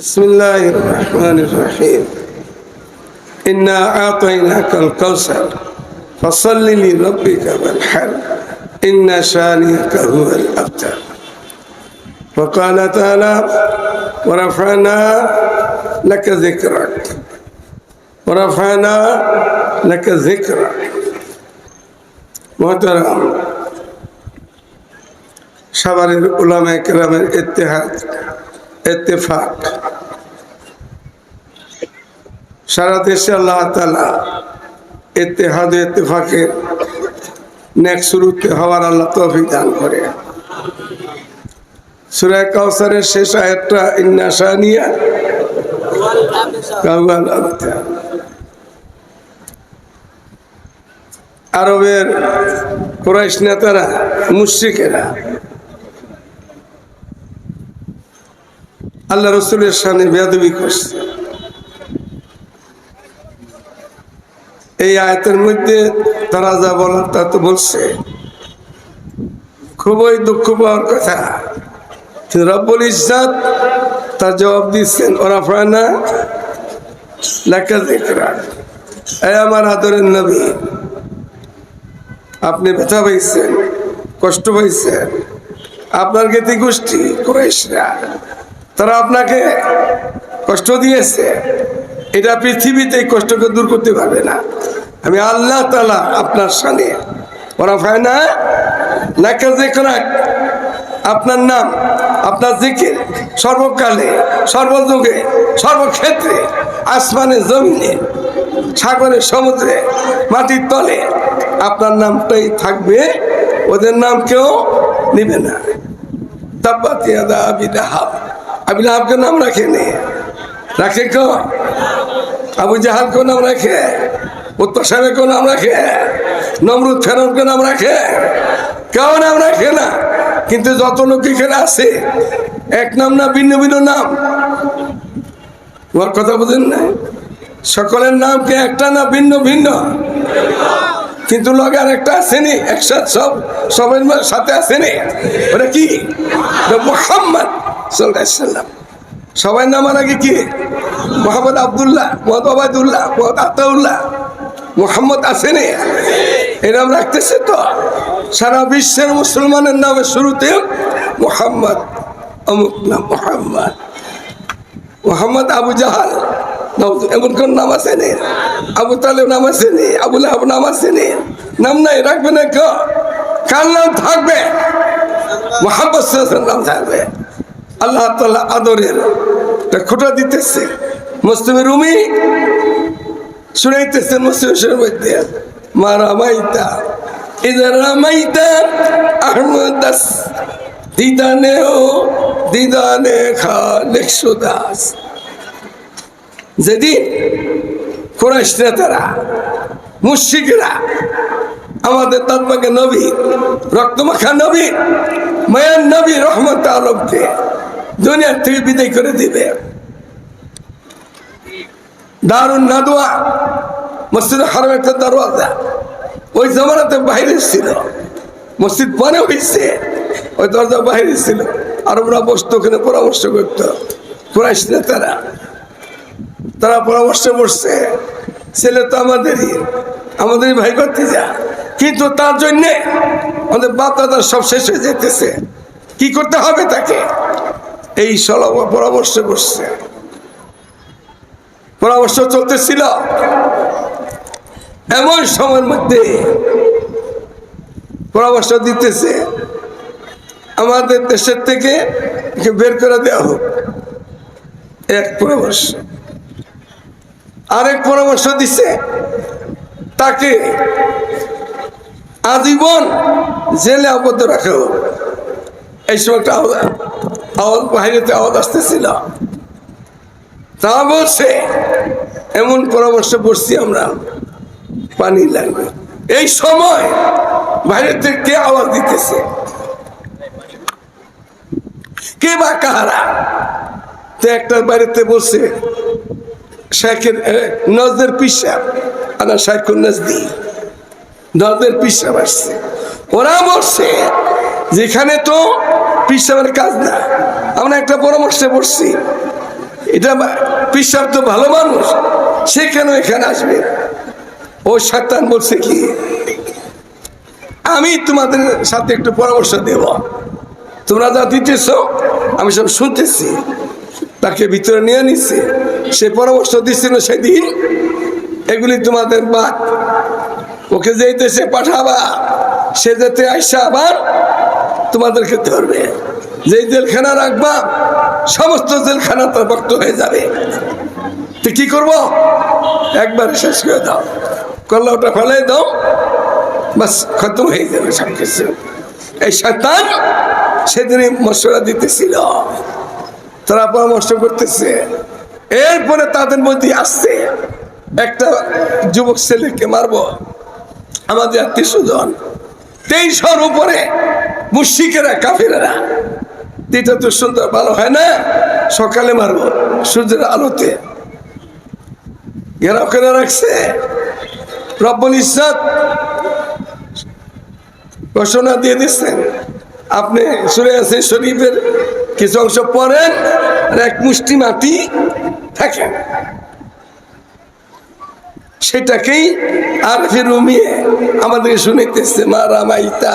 بسم الله الرحمن الرحيم إنا أعطيناك الكوثر فصل لربك والحر إن شانئك هو الأبتر وقال تعالى ورفعنا لك ذكرك ورفعنا لك ذكرك محترم সাভারের উলামা কেরামের ইত্তেহাদ ইত্তেফাক সারা দেশে আল্লাহ তালা ইত্তেহাদ ইত্তেফাকের নেক শুরুতে হওয়ার আল্লাহ তৌফিক দান করে। সুরায় কাউসারের শেষ আয়াতটা, ইন্না শানিয়া আরবের কুরাইশ নেতারা, মুশ্রিকেরা, আল্লাহ রসুলের সামনে বেদবি করছে। এই আয়তের মধ্যে তারা যা বলার তা তো বলছে। খুবই দুঃখ পাওয়ার কথা। রব্বুল ইজাত তার জবাব দিচ্ছেন, ওরা পায় না। লেখা দেখরা আমার আদরের নবী, আপনি ব্যথা পাইছেন, কষ্ট পাইছেন। আপনার গেতি গোষ্ঠী কুরাইশরা, তারা আপনাকে কষ্ট দিয়েছে। এটা পৃথিবীতে কষ্টকে দূর করতে পারবে না। আমি আল্লাহ তালা আপনার সামনে ওরা পায় না? লেখা দেখরা আপনার নাম, আপনার জিকির, সর্বকালে, সর্বযুগে, সর্বক্ষেত্রে, আসমানে, জমিনে, সাগরে, সমুদ্রে, মাটির তলে, আপনার নামটাই থাকবে। ওদের নাম কেউ নিবে না। তাব্বাতিয়াদা আবিদাহাব আবিদাহাবকে নাম রাখেনি। রাখে কেউ আবু জাহালকে নাম রাখে? উত্তর সাহেবের নাম রাখে নমরুদ ফেরনকে নাম রাখে কেউ নাম রাখে না। কিন্তু যত লোক এখানে আছে, এক নাম না ভিন্ন ভিন্ন নাম। তোমার কথা বুঝেন না সকলের নাম কি একটা না ভিন্ন ভিন্ন? কিন্তু লগে আর একটা আসেনি একসাথে সব, সবের সাথে আসেনি ওটা কি? মোহাম্মদ সাল্লাম। সবাই নামার আগে কি? মোহাম্মদ আবদুল্লাহ, মোহাম্মদ আবাদুল্লাহ মোহাম্মদ আতাউল্লাহ। মোহাম্মদ আসেনি। এরম রাখতেছে তো। সারা বিশ্বের মুসলমানের নামের শুরুতে মোহাম্মদ, অমুক নাম মোহাম্মদ। মোহাম্মদ আবু জাহাল, নাম- এমন কোন নাম আছে নে? আবু তালেব নাম আছে নে? আবুল আবু নাম আছে নে? নাম নাই, রাখবে না কেউ? কার নাম থাকবে? মোহাম্মদ নাম থাকবে। আল্লাহ তাল্লাহ আদরের খোটা দিতেছে। মুসলিমের রুমি শুনাইতেছে মুসলিমের মধ্যে মা রামাইতা ইদার রামাইতা আহমদ দিদানে ও দিদানে খা লেখসো দাস যেদিন কোরাইশ নেতারা মুশিকরা আমাদের তৎমাকে নবী, রক্তমাখা নবী, মায়ান নবী রহমত আলমকে দুনিয়ার থেকে বিদায় করে দিবে। দারুণ নাদুয়া মসজিদ হারাম একটা দরওয়াজা। ওই জমানাতে বাইরে ছিল। মসজিদ বনে হয়েছে ওই দরজা বাইরে ছিল। আরবরা বসতো, ওখানে পরামর্শ করতো। কুরাইশ নেতারা। তারা পরামর্শ করছে, ছেলে তো আমাদেরই। আমাদেরই ভাই করতে যা কিন্তু তার জন্যে আমাদের বাপ দাদা সব শেষ হয়ে যেতেছে কি করতে হবে তাকে? এই সল পরামর্শ করছে। পরামর্শ চলতেছিল। এমন সময়ের মধ্যে পরামর্শ দিতেছে, আমাদের দেশের থেকে বের করে দেওয়া হোক। এক পরামর্শ। আরেক পরামর্শ দিচ্ছে তাকে আজীবন জেলে আবদ্ধ রাখা হোক। এই সময় একটা আওয়াজ বাহিরেতে আওয়াজ আসতেছিল। তা বলছে, এমন পরামর্শ করছি আমরা পানি লাগবে। এই সময় বাইরে থেকে কে আওয়াজ দিতেছে? কে বা কাহারা? তো একটা বাড়িতে বসে শেখের নজদের পিসাব। আনা শেখুর নজদি, নজদের পিসাব আসছে। ওরা বলছে, যেখানে তো পিসাবের কাজ না, আমরা একটা পরামর্শে বসছি। এটা পিসার তো ভালো মানুষ, সে কেন এখানে আসবে? ও শয়তান বলছে কি? আমি তোমাদের সাথে একটু পরামর্শ দেব। তোমরা যা দিতেছ, আমি সব শুনতেছি। তাকে ভিতরে নিয়ে নিচ্ছে সে পরামর্শ দিচ্ছিল সেদিন। এগুলি তোমাদের বাদ। ওকে যেই দেশে পাঠাবা, সে যেতে আইসা আবার তোমাদেরকে ধরবে। যেই জেলখানা রাখবা সমস্ত জেলখানা তার ভক্ত হয়ে যাবে। তো কি করব? একবার শেষ করে দাও। কল্লা ওটা ফেলাই দাও। বাস, খতম হয়ে যাবে সব কিছু এই শয়তান সেদিনই মশলা দিতেছিল। তারা পরামর্শ করতেছে। এরপরে তাদের মধ্যে আসছে একটা যুবক ছেলেকে মারবো। আমাদের আত্মীয় স্বজন। তেইশর উপরে মুশিকেরা কাফিরেরা। তো সুন্দর ভালো হয় না, সকালে মারবো, সূর্যের আলোতে। ঘেরাও করে রাখছে। রব্বুল ইজ্জত ঘোষণা দিয়ে দিচ্ছেন। আপনি সুরে আছে, শরীফের কিছু অংশ পড়েন আর এক মুষ্টি মাটি থাকেন। সেটাকেই আর রুমিয়ে আমাদের শুনিতেছে মা রামাইতা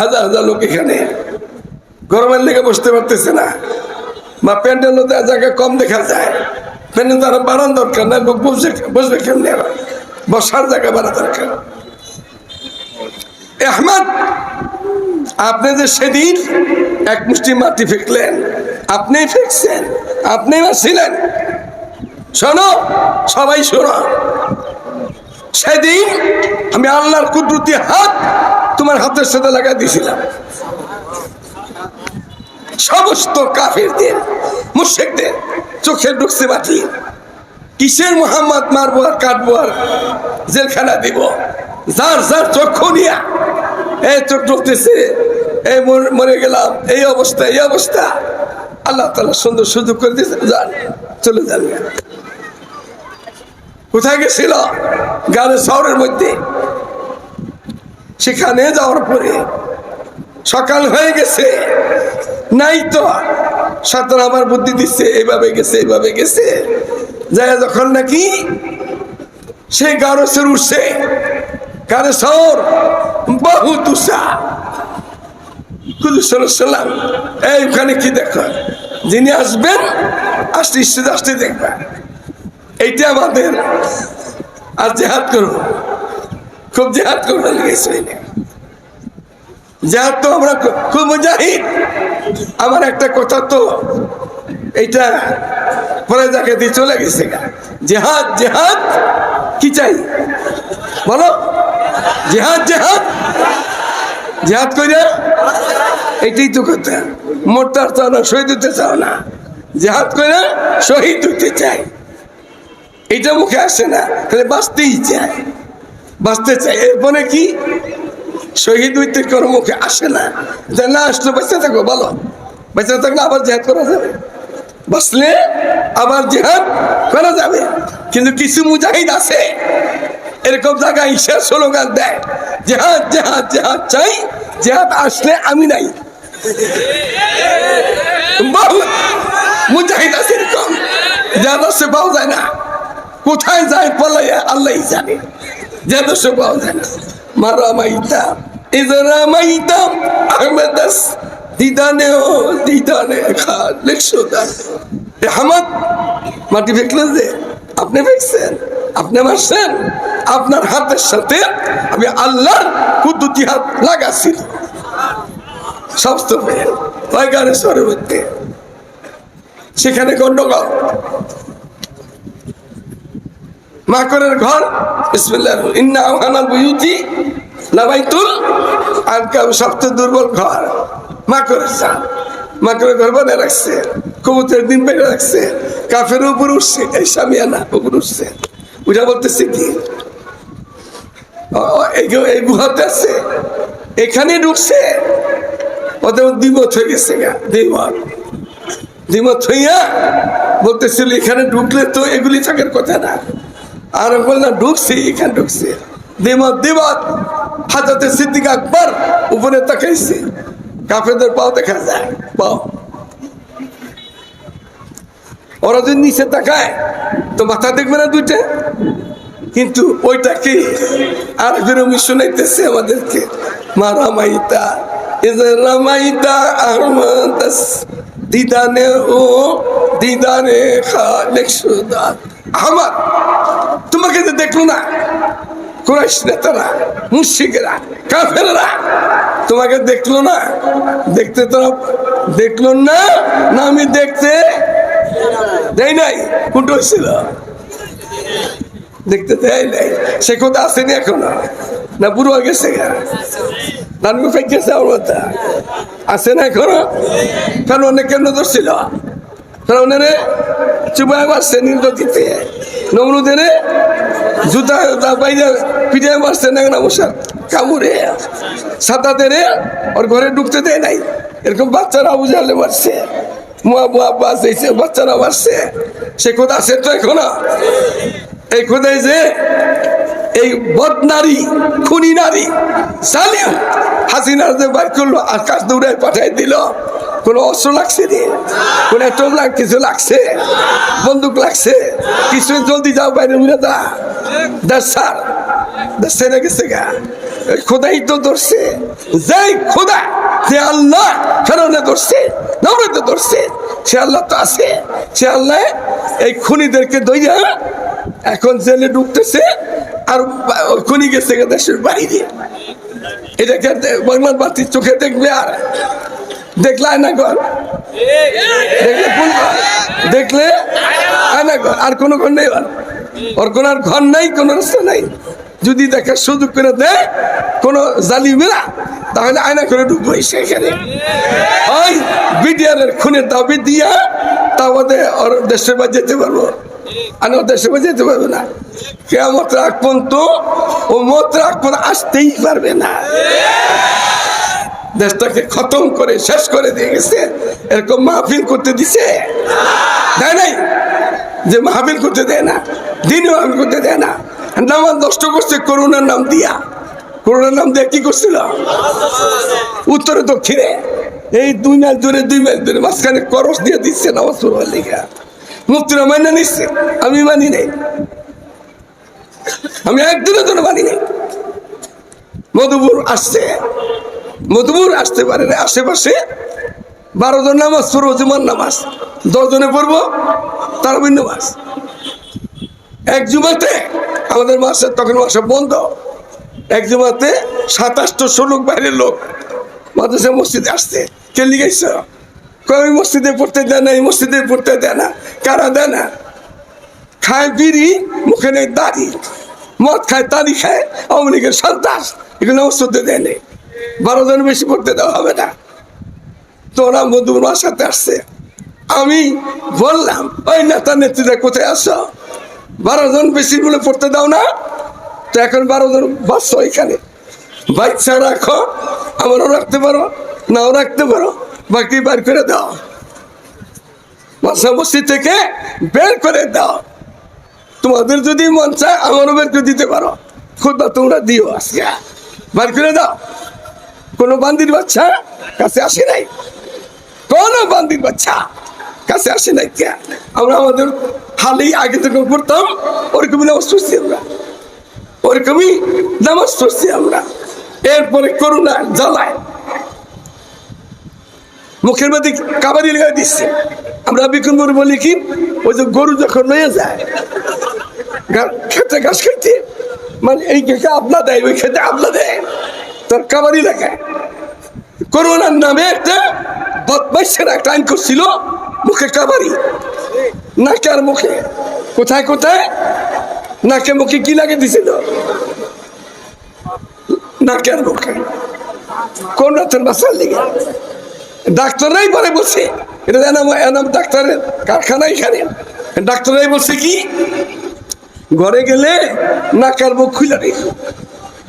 হাজার হাজার লোক এখানে। গরমের লেগে বসতে পারতেছে না। বা প্যান্ডেল জায়গা কম দেখা যায়। প্যান্ডেল তারা বাড়ান দরকার, না লোক বসে বসবে কেমনি? বসার জায়গা বাড়া দরকার। আহমদ, আপনি যে সেদিন এক মুষ্টি মাটি ফেকলেন, আপনি ফেকছেন, আপনি ছিলেন শোনো, সবাই শোনো। সেদিন আমি আল্লাহর কুদরতি হাত তোমার হাতের সাথে লাগাই দিয়েছিলাম। সমস্ত কাফেরদের মুর্শেকদের চোখে ঢুকছে মাটি। কিসের মোহাম্মদ মারবো আর কাটবো আর জেলখানা দিব? যার যার চক্ষু নিয়া এই চোখ ঢুকতেছে এই মরে গেলাম, এই অবস্থা এই অবস্থা। আল্লাহ তালা সুন্দর সুযোগ করে দিয়েছে যান, চলে যান। কোথায় গেছিল? গানের শহরের মধ্যে। সেখানে যাওয়ার পরে সকাল হয়ে গেছে। নাই তো। সাঁতার আমার বুদ্ধি দিচ্ছে এইভাবে গেছে এইভাবে গেছে। যায় যখন নাকি সে গারসের উঠছে, গারে শহর বহু তুষা সাল্লাম, এই ওখানে কি যিনি আসবেন, আসতে দেখবেন এইটা আমাদের আর জেহাদ করব খুব জেহাদ করব লেগেছে জেহাদ তো আমরা খুব মুজাহিদ। আমার একটা কথা তো এইটা পরে যাকে দিয়ে চলে গেছে। জেহাদ জেহাদ, কি চাই? বলো। জেহাদ জেহাদ। জেহাদ করে এটাই তো কথা। মোটার চাও না শহীদ হতে চাও না। জেহাদ করে শহীদ হতে চাই। এটা মুখে আসে না তাহলে বাঁচতেই চায়। বাঁচতে চায় এরপরে কি? শহীদ হইতে কোনো মুখে আসে না। যে না আসলে বেঁচে থাকো, বলো। বেঁচে থাকলে আবার জেহাদ করা যাবে। বসলে আবার জেহাদ করা যাবে। কিন্তু কিছু মুজাহিদ আছে, এরকম জায়গায় ঈশ্বর স্লোগান দেয়, জেহাদ জেহাদ জেহাদ চাই, জেহাদ আসলে আমি নাই। মুজাহিদ আছে এরকম। জেহাদ আসলে পাওয়া যায় না। কোথায় যায় পলাইয়া আল্লাহ জানে। পাওয়া যায় না। দিদানে ও দিদানে লিখছো মাটি যে, আপনি ফেকছেন, আপনি মারছেন, আপনার হাতের সাথে আমি আল্লাহর কুদ্দুতি হাত লাগাচ্ছি। গানের স্বরের সেখানে গন্ডগোল। মাকড়ের ঘর। সবচেয়ে দুর্বল ঘর। মাকড়ের মাকড়ের ঘর বানিয়ে রাখছে। কবুতরের দিন বেড়ে রাখছে। কাফের উপর উঠছে। এই সামিয়ানা উপর উঠছে। ওইটা বলতেছে কি? এই গুহাতে আছে। এখানে ঢুকছে। ওদের দ্বিমত হয়ে গেছে গা দ্বিমত দ্বিমত হইয়া বলতেছিল, এখানে ঢুকলে তো এগুলি থাকার কথা না। আর বললাম ঢুকছি, এখানে ঢুকছে। দ্বিমত দ্বিমত হাজতে সিদ্দিক আকবর উপরে তাকাইছে। কাফেরদের পাও দেখা যায়, পাও। ওরা যদি নিচে তাকায়, তো মাথা দেখবে না দুইটা। কিন্তু ওইটা কি? আর ফেরমি শোনাইতেছে আমাদেরকে, মা রামাইতা রামাইতা দিদানে ও দিদানে খালেক সুদাত আহমদ। তোমাকে তো দেখল না, কুরাইশ নেতারা মুশিকেরা কাফেররা, তোমাকে দেখল না? দেখতে তো দেখল না না আমি দেখতে দেই নাই কোনটা হয়েছিল। দেখতে দেয় নাই, সে কথা আসেনি এখনও। না হয়ে গেছে গা। নানগু ফেঁকেছে আমার মাথা। আসে না এখনও? কেন অনেক কেন ধরছিল। ফেরাউনের জুতা জুতা ওর ঘরে ঢুকতে দেয় নাই। এরকম বাচ্চারা বুঝালে মারছে মুয়া মুয়া বাস দিয়েছে বাচ্চারা মারছে সে কথা আছে তো এখন? এই কোথায় যে এই বদনারী খুনি নারী, জালিম হাসিনার যে বাইর করল, আকাশ দৌড়ায় পাঠাই দিল। কোনো অস্ত্র লাগছে রে কোনো কিছু লাগছে? বন্দুক লাগছে? কিছু জলদি যাও বাইরে উড়ে দা দাস স্যার গেছে গা। খোদাই তো ধরছে। যাই খোদা যে আল্লাহ ফেরনে ধরছে নবরতে ধরছে, সে আল্লাহ তো আছে, সে আল্লাহ এই খুনিদেরকে দইয়া এখন জেলে ঢুকতেছে। আর খুনি গেছে দেশের বাইরে এটাকে বাংলার বাতি চোখে দেখবে আর? দেখলে আয়না ঘর? দেখলে কোন দেখলে আয়না ঘর? আর কোনো ঘর নেই ওর। কোন আর ঘর নাই, কোনো রাস্তা নাই। যদি দেখার সুযোগ করে দেয় কোনো জালিমেরা তাহলে আয়না করে ঢুকবো সেখানে ওই বিডিআরের খুনের দাবি দিয়া তা আমাদের ওর দেশের বাড়ি যেতে পারব। আর ওর দেশের বাড়ি যেতে পারবে না। কেমন রাখ পর্যন্ত ও মত রাখ পর্যন্ত আসতেই পারবে না। দেশটাকে খতম করে, শেষ করে দিয়ে গেছে। এরকম মাহফিল করতে দিছে? নাই? যে মাহফিল করতে দেয় না, দিনও মাহফিল করতে দেয় না। নামাজ নষ্ট করছে করোনার নাম দিয়া। করোনার নাম দিয়ে কি করছিল? উত্তরে দক্ষিণে। এই দুই মাইল দূরে, দুই মাইল দূরে মাঝখানে করস দিয়ে দিচ্ছে নামাজ পড়বার লেখা মুক্তিরা মাইনা নিচ্ছে, আমি মানি নাই। আমি একদিনের জন্য মানি মধুপুর আসছে। মধুপুর আসতে পারে না, আশেপাশে বারো জন নামাজ পড়ব জুমার নামাজ, দশ জনে পড়ব তার নামাজ এক জুমাতে আমাদের মাসে তখন মাসে বন্ধ। এক জুমাতে সাতাশটো লোক বাইরের লোক মাদ্রাসা মসজিদে আসছে। কে লিখেছ? কই মসজিদে পড়তে দেয় না, এই মসজিদে পড়তে দেয় না, কারা দেয় না? খায় বিড়ি, মুখে নেই দাড়ি। মদ খায় তারি খায়, আওয়ামী লীগের সন্ত্রাস, এগুলো ওষুধে দেয় নেই বারো জন বেশি পড়তে দেওয়া হবে না। তোরা মধুমার সাথে আসছে। আমি বললাম, ওই নেতা নেত্রীরা কোথায় আসো বারো জন বেশি বলে পড়তে দাও না। তো এখন বারো জন বাঁচছো এখানে। বাচ্চা রাখো, আমারও রাখতে পারো, নাও রাখতে পারো, বাকি বার করে দাও। মাসা মসজিদ থেকে বের করে দাও। তোমাদের যদি মন চায়, আমারও বের করে দিতে পারো। খুদা, তোমরা দিও আজকে। বার করে দাও। কোনো বান্দির বাচ্চা কাছে আসে নাই? কোনো বান্দির বাচ্চা কাছে আসে নাই কে? আমরা আমাদের হালেই আগে থেকে করতাম ওরকমই নামাজ পড়ছি আমরা। ওরকমই নামাজ পড়ছি আমরা। এরপরে করোনা জ্বালায় মুখের মধ্যে কাবারি লেগে দিচ্ছে। আমরা বিক্রম করে বলি কি ওই যে গরু যখন লয়ে যায় খেতে ঘাস খেতে মানে এই খেতে আপনা দেয়, ওই খেতে আপনা দেয়, তার কাবারি লাগায়। করোনার নামে একটা বদমাইশের একটা আইন করছিল, মুখে কাবারি নাকে আর মুখে। কোথায় কোথায়? নাকে মুখে কি লাগে দিছিল? নাকে আর মুখে। কোন রাতের বাসার লিগে? ডাক্তাররাই পরে বসে এটা এনাম এনাম ডাক্তারের কারখানা এখানে। ডাক্তাররাই বলছে কি, ঘরে গেলে নাকার মুখ খুলে রেখো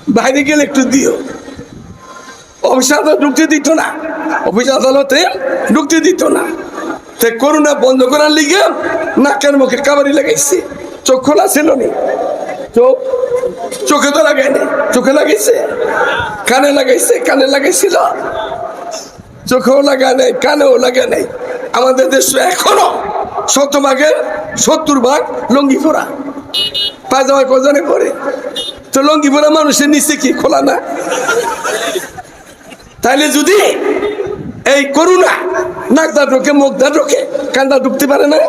বাইরে গেলে একটু দিও। অফিস আদালত ঢুকতে দিত না। অফিস আদালতে ঢুকতে দিত না। তে করোনা বন্ধ করার লিগে নাকের মুখে কাবারি লাগাইছে। চোখ খোলা ছিল নি। চোখ চোখে তো লাগাই নাই চোখে লাগাইছে। কানে লাগাইছে। কানে লাগাইছিল। চোখেও লাগা নেই, কানেও লাগা নেই। আমাদের দেশ এখনও শতভাগের সত্তর ভাগ লঙ্গি পরা। পায়জামা কজনে পরে? তো লঙ্গি পরা মানুষের নিচে কি খোলা না? তাইলে যদি এই করুণা নাকদা ঢোকে, মুখদা ঢোকে, কান্দা ঢুকতে পারে না,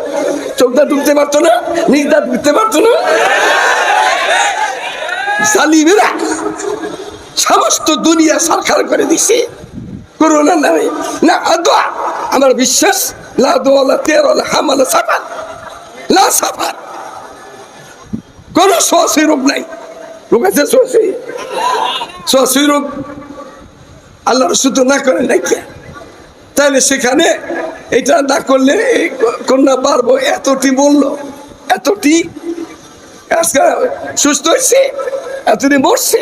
চোখদা ঢুকতে পারতো না নিজদা ঢুকতে পারতো না। জালিমেরা সমস্ত দুনিয়া সরকার করে দিছে। করোনার নামে। না, আদোয়া। আমার বিশ্বাস, লা দোয়ালা তেরোলা হামালা সাফার লা সাফার কোন শ্বাসী রোগ নাই। রোগ আছে শ্বাসী শ্বাসী রোগ আল্লাহর শুধু না করে নাকি তাহলে সেখানে এটা না করলে এই কন্যা পারব এতটি বলল, এতটি? আজকে সুস্থ হয়েছে এতটি মরছে,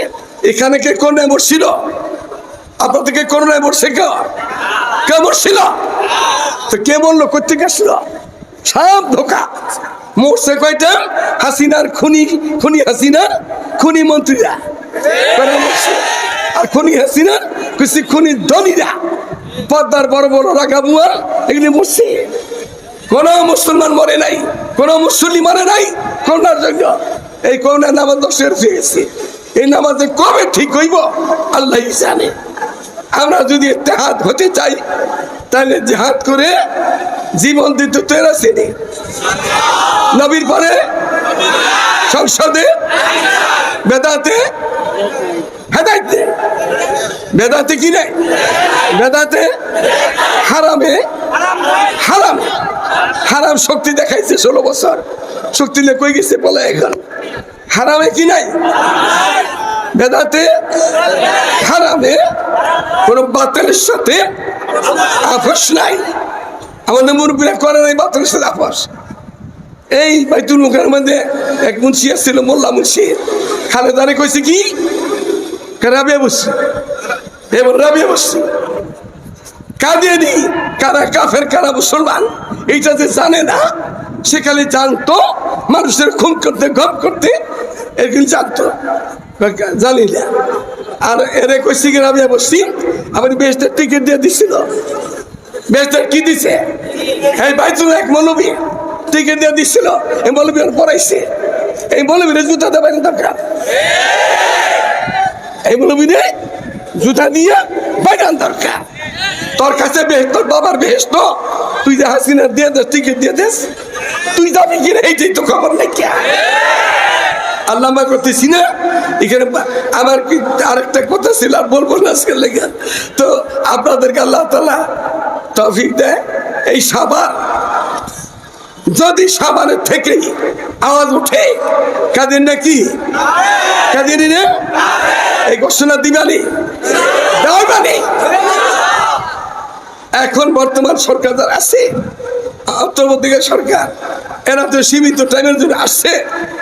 এখানে কে কন্যায় মরছিল? আপনাদেরকে করোনায় মরছে কে? কে মরছিল? তো কে বলল কোথেকে আসলো? সব ধোকা। মরছে কয়টা? হাসিনার খুনি খুনি হাসিনার খুনি মন্ত্রীরা। আর খুনি হাসিনার কিছু খুনি ধনীরা। পদ্মার বড় বড় রাখা বুয়া, এগুলি মরছে। কোন মুসলমান মরে নাই, কোন মুসল্লি মরে নাই করোনার জন্য। এই করোনা নামাজ দশের হয়েছে এই নামাজে কবে ঠিক হইব? আল্লাহ জানে। আমরা যদি হাত হতে চাই, তাহলে জেহাদ করে জীবন দিতে তৈরি নি নবীর পরে সংসদে বেদাতে হেদাইতে বেদাতে কি নেই বেদাতে হারামে হারাম। হারাম শক্তি দেখাইছে ষোলো বছর। শক্তি নিয়ে কই গেছে বলে এখন? হারামে কি নাই? বেদাতে, হারামে, কোন বাতিলের সাথে আপোষ নাই। আমাদের মুরব্বীরা করে নাই বাতিলের সাথে আপোষ। এই বাইতুল মুখের মধ্যে এক মুন্সি আসছিল, মোল্লা মুন্সি। খালেদারে কইছে কি? রাবিয়া বসছি এবার রাবিয়া বসছি কাঁদিয়ে কারা কাফের, কারা মুসলমান, এইটা যে জানে না, সে খালি জানতো, মানুষের খুন করতে, গপ করতে, এরকম জানতো। জানি না আর এরে কইছি কি, রাবিয়া বসছি। আবার বেশটা টিকিট দিয়ে দিছিল। বেশটা কি দিছে? এই বাইতুল এক মৌলবী টিকিট দিয়ে দিছিল। এই মৌলবী আর পড়াইছে। এই মৌলবীর জুতা দেবেন দরকার। এই মৌলবী রে জুতা দিয়ে বাইরান দরকার। তোর কাছে বেহেস তোর বাবার বেহেস তো তুই যে হাসিনা দিয়ে দেস টিকিট দিয়ে দেস। তুই যাবি কিনা এইটাই তো খবর নাই কে আল্লাহ মা করতেছি না। এখানে আমার কি আরেকটা কথা ছিল, আর বলব না আজকে লেগে। তো আপনাদেরকে আল্লাহ তালা তফিক দেয়। এই সাবান, যদি সাবানের থেকেই আওয়াজ উঠে কাদের নাকি কাদের এই ঘোষণা দিবানি দেওয়ানি এখন বর্তমান সরকার যারা আছে অন্তর্বর্তীকাল সরকার, এরা তো সীমিত টাইমের জন্য আসছে,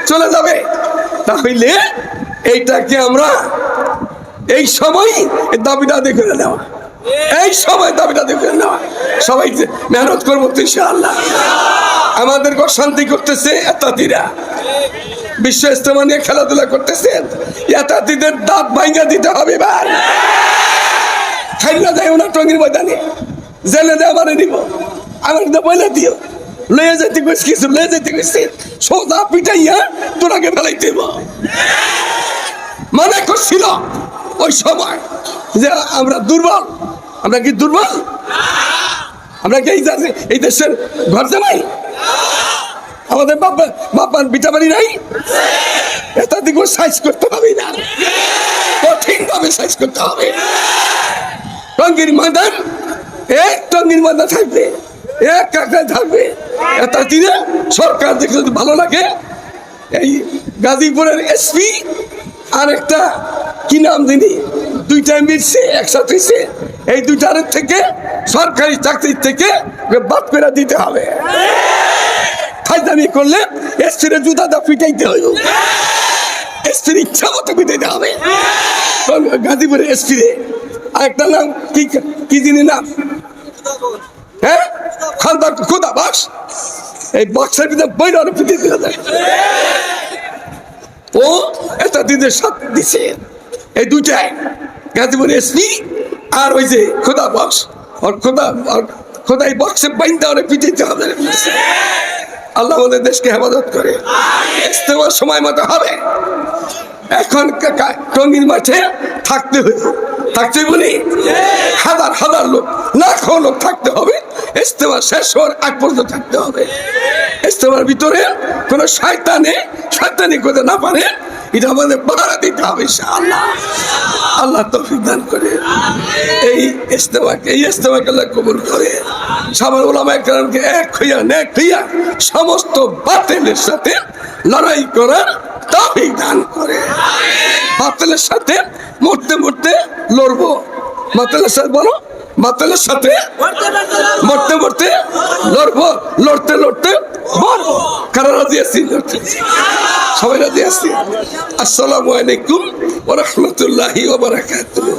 চলে যাবে। তাহলে এইটাকে আমরা এই সময় দাবিটা দেখে নেওয়া। এই সময় দাবিটা দেখে নেওয়া। সবাই মেহনত করব তো ইনশাআল্লাহ। আমাদের ঘর শান্তি করতেছে এতাতিরা। বিশ্ব ইস্তেমা নিয়ে খেলাধুলা করতেছেন এতাতিদের দাঁত ভাঙ্গা দিতে হবে ভাই। খাইলা যায় ওনার টঙ্গির ময়দানে। জেলে দেওয়া মানে দিব আমার বলে দিও। লয়ে যেতে কইস কিছু লয়ে যেতে কইস সোজা পিটাইয়া তোরাকে ফেলাই দেব মনে করছিল ওই সময় যে আমরা দুর্বল। আমরা কি দুর্বল? আমরা কি এই দেশে- এই দেশের ঘর জামাই আমাদের বাবা বাবার বিটা বাড়ি নাই? এটা দিকে সাইজ করতে হবে না। কঠিন ভাবে সাইজ করতে হবে। টঙ্গির ময়দান এক টঙ্গির ময়দান থাকবে। এক কাকায় থাকবে। দিনে সরকার দেখলে ভালো লাগে, এই গাজীপুরের এসপি আর একটা, কি নাম দিনি দুইটা মিলছে, একসাথে। এই দুইটার থেকে সরকারি চাকরির থেকে বাদ করে দিতে হবে। ফাইদামি করলে এসপিরে জুতা দা পিটাইতে হইব। এসপির ইচ্ছা মতো পিটাইতে হবে। গাজীপুরে এসপিরে? আরেকটা নাম, কি কি জিনিস নাম? হ্যাঁ? খানদার খোদা, বাস। এই বক্সের ভিতরে পিটিয়ে দেওয়া যায়। ও দিনের দিছে। এই দুটাই আর ওই যে খোদা বক্স। আর খোদা, আর খোদাই বক্সে বাইন্দা আল্লাহ দেশকে হেফাজত করে। ইস্তেমার সময় মতো হবে। এখন টঙ্গির মাঠে থাকতে হবে থাকতে বলি হাজার হাজার লোক, লাখো লোক থাকতে হবে। ইস্তেমা শেষ হওয়ার আগ পর্যন্ত থাকতে হবে। ইস্তেমার ভিতরে কোনো শয়তানে, শয়তানি করতে না পারে। এটা আমাদের পাহারা দিতে হবে আল্লাহ আল্লাহ তৌফিক দান করে। এই ইস্তেমাকে এই ইস্তেমাকে আল্লাহ কবুল করে। সামার ওলামা একরামকে এক হইয়া, নেক হইয়া সমস্ত বাতিলের সাথে লড়াই করার তৌফিক দান করে। বাতিলের সাথে মরতে মরতে লড়বো। বাতিলের সাথে বলো বাতিলের সাথে মরতে মরতে লড়বো, লড়তে লড়তে মরবো কারা রাজি আছি? লড়তে। সবাই রাজি আছি? আসসালামু আলাইকুম ওরহমতুল্লাহি রাহমাতুল্লাহি